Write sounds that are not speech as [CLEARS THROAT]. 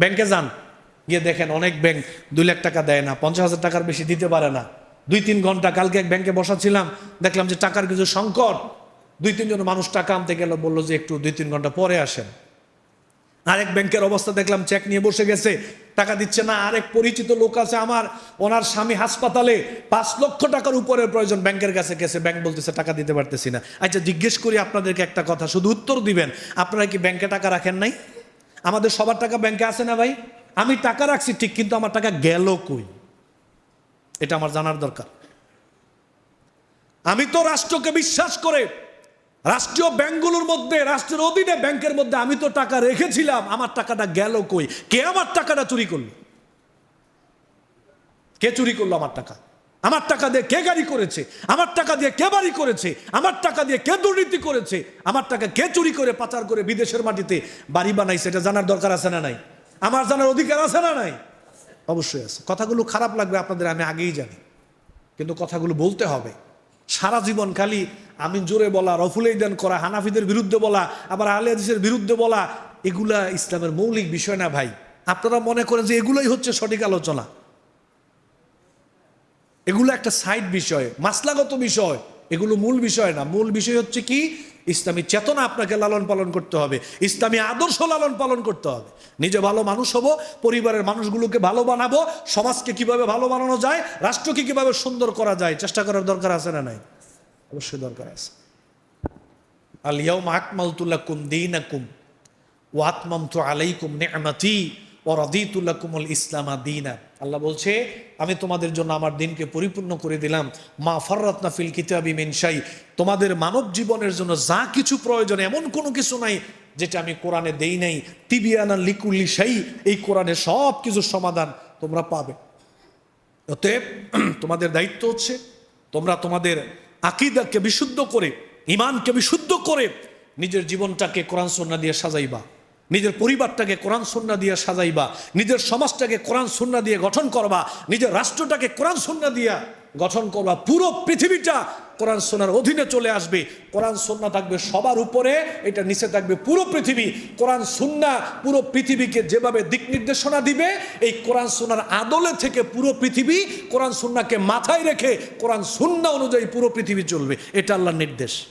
ব্যাংকে যান। গিয়ে দেখেন অনেক ব্যাংক দুই লাখ টাকা দেয় না, পঞ্চাশ হাজার টাকার বেশি দিতে পারে না। দুই তিন ঘণ্টা কালকে এক ব্যাংকে বসাছিলাম দেখলাম যে টাকার কিছু সংকট। দুই তিনজন মানুষ টাকা আনতে গেল, বলল যে একটু দুই তিন ঘণ্টা পরে আসেন। আরেক ব্যাংকের অবস্থা দেখলাম, চেক নিয়ে বসে গেছে, টাকা দিচ্ছে না। আরেক পরিচিত লোক আছে আমার, ওনার স্বামী হাসপাতালে পাঁচ লক্ষ টাকার উপরে প্রয়োজন ব্যাংকের কাছে গেছে। ব্যাংক বলতেছে, টাকা দিতে পারতেছি না। আচ্ছা জিজ্ঞেস করি আপনাদেরকে একটা কথা, শুধু উত্তর দিবেন। আপনারা কি ব্যাংকে টাকা রাখেন নাই? আমাদের সবার টাকা ব্যাংকে আছে না ভাই? আমি টাকা রাখছি ঠিক, কিন্তু আমার টাকা গেল কই? এটা আমার জানার দরকার। আমি তো রাষ্ট্রকে বিশ্বাস করে রাষ্ট্রীয় ব্যাংকগুলোর মধ্যে, রাষ্ট্রের অধীনে ব্যাংকের মধ্যে আমি তো টাকা রেখেছিলাম, আমার টাকাটা গেল কই? কে আমার টাকাটা চুরি করল? কে চুরি করল আমার টাকা? আমার টাকা দিয়ে কে গাড়ি করেছে? আমার টাকা দিয়ে কে বাড়ি করেছে? আমার টাকা দিয়ে কে দুর্নীতি করেছে? আমার টাকা কে চুরি করে পাচার করে বিদেশের মাটিতে বাড়ি বানাইছে? এটা জানার দরকার আছে না নাই? আমার জানার অধিকার আছে না নাই? অবশ্যই আছে। কথাগুলো খারাপ লাগবে, আপনাদের আমি আগেই জানি। কিন্তু কথাগুলো বলতে হবে। সারা জীবন খালি আমি জোরে বলা রফুলেইদান করা, হানাফিদের বিরুদ্ধে বলা, আবার আলে হাদিসের বিরুদ্ধে বলা, এগুলা ইসলামের মৌলিক বিষয় না ভাই। আপনারা মনে করেন যে এগুলোই হচ্ছে সঠিক আলোচনা। এগুলো একটা সাইড বিষয়, মাসলাগত বিষয়, এগুলো মূল বিষয় না। মূল বিষয় হচ্ছে কি? ইসলামী চেতনা আপনাকে লালন পালন করতে হবে, ইসলামী আদর্শ লালন পালন করতে হবে। নিজে ভালো মানুষ হব, পরিবারের মানুষগুলোকে ভালো বানাবো, সমাজকে কীভাবে ভালো বানানো যায়, রাষ্ট্রকে কীভাবে সুন্দর করা যায়, চেষ্টা করার দরকার আছে না নাই? অবশ্যই দরকার আছে। আলিয়াও আকমালতুল্লাকুম দিনাকুম ও আত্মামতু আলাইকুম নেমাতি ও রদিতুল্লাকুমুল ইসলামা দিনা। আল্লাহ বলছে, আমি তোমাদের জন্য আমার দিনকে পরিপূর্ণ করে দিলাম। মা ফররত্না ফিল কিতাবি মিনসাই তোমাদের মানব জীবনের জন্য যা কিছু প্রয়োজন, এমন কোনো কিছু নাই যেটা আমি কোরআনে দেই নাই। তিবিয়ানা লিকুল্লি সেই এই কোরআনে সব কিছুর সমাধান তোমরা পাবে। অতএব, [CLEARS THROAT] তোমাদের দায়িত্ব হচ্ছে, তোমরা তোমাদের আকিদাকে বিশুদ্ধ করে ইমানকে বিশুদ্ধ করে নিজের জীবনটাকে কোরআন সন্না দিয়ে সাজাইবা। নিজের পরিবারটাকে কোরআন সন্না দিয়ে সাজাইবা, নিজের সমাজটাকে কোরআন সন্না দিয়ে গঠন করবা, নিজের রাষ্ট্রটাকে কোরআন সন্না দিয়া গঠন করবা, পুরো পৃথিবীটা কোরআন সোনার অধীনে চলে আসবে। কোরআন সন্না থাকবে সবার উপরে, এটা নিচে থাকবে পুরো পৃথিবী। কোরআন সুন্না পুরো পৃথিবীকে যেভাবে দিক নির্দেশনা দিবে, এই কোরআন সোনার আদলে থেকে পুরো পৃথিবী কোরআন সুন্নাকে মাথায় রেখে কোরআন সুন্না অনুযায়ী পুরো পৃথিবী চলবে। এটা আল্লাহর নির্দেশ।